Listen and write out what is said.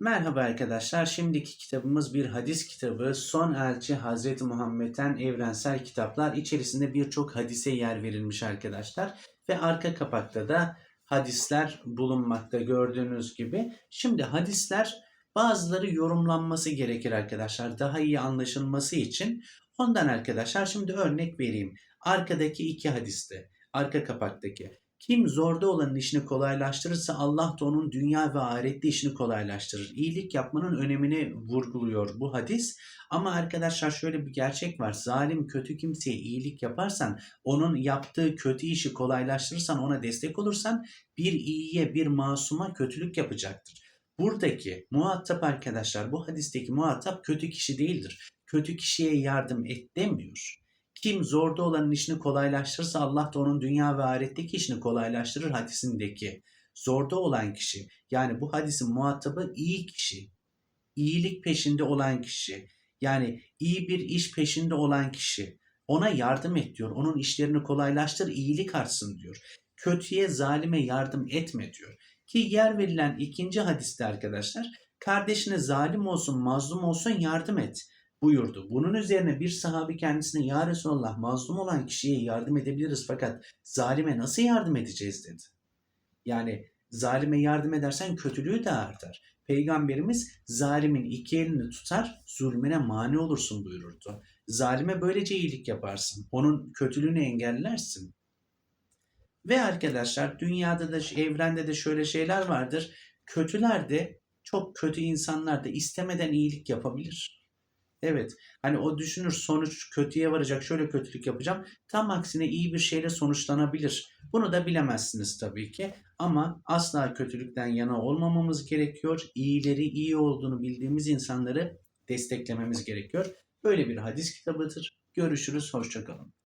Merhaba arkadaşlar. Şimdiki kitabımız bir hadis kitabı. Son Elçi Hazreti Muhammed'den evrensel kitaplar. İçerisinde birçok hadise yer verilmiş arkadaşlar. Ve arka kapakta da hadisler bulunmakta gördüğünüz gibi. Şimdi hadisler bazıları yorumlanması gerekir arkadaşlar. Daha iyi anlaşılması için. Ondan arkadaşlar şimdi örnek vereyim. Arkadaki iki hadiste. Arka kapaktaki. Kim zorda olanın işini kolaylaştırırsa Allah da onun dünya ve ahirette işini kolaylaştırır. İyilik yapmanın önemini vurguluyor bu hadis. Ama arkadaşlar şöyle bir gerçek var. Zalim kötü kimseye iyilik yaparsan, onun yaptığı kötü işi kolaylaştırırsan, ona destek olursan bir iyiye, bir masuma kötülük yapacaktır. Buradaki muhatap arkadaşlar, bu hadisteki muhatap kötü kişi değildir. Kötü kişiye yardım et demiyor. Kim zorda olanın işini kolaylaştırırsa Allah da onun dünya ve ahiretteki işini kolaylaştırır hadisindeki. Zorda olan kişi yani bu hadisin muhatabı iyi kişi. iyilik peşinde olan kişi. Yani iyi bir iş peşinde olan kişi. Ona yardım et diyor. Onun işlerini kolaylaştır, iyilik artsın diyor. Kötüye, zalime yardım etme diyor. Ki yer verilen ikinci hadiste arkadaşlar kardeşine zalim olsun, mazlum olsun yardım et buyurdu. Bunun üzerine bir sahabi kendisine ya Resulallah mazlum olan kişiye yardım edebiliriz fakat zalime nasıl yardım edeceğiz dedi. Yani zalime yardım edersen kötülüğü de artar. Peygamberimiz zalimin iki elini tutar zulmüne mani olursun buyururdu. Zalime böylece iyilik yaparsın. Onun kötülüğünü engellersin. Ve arkadaşlar dünyada da evrende de şöyle şeyler vardır. Kötüler de çok kötü insanlar da istemeden iyilik yapabilir. Evet. Hani o düşünür sonuç kötüye varacak şöyle kötülük yapacağım. Tam aksine iyi bir şeyle sonuçlanabilir. Bunu da bilemezsiniz tabii ki. Ama asla kötülükten yana olmamamız gerekiyor. İyileri iyi olduğunu bildiğimiz insanları desteklememiz gerekiyor. Böyle bir hadis kitabıdır. Görüşürüz. Hoşçakalın.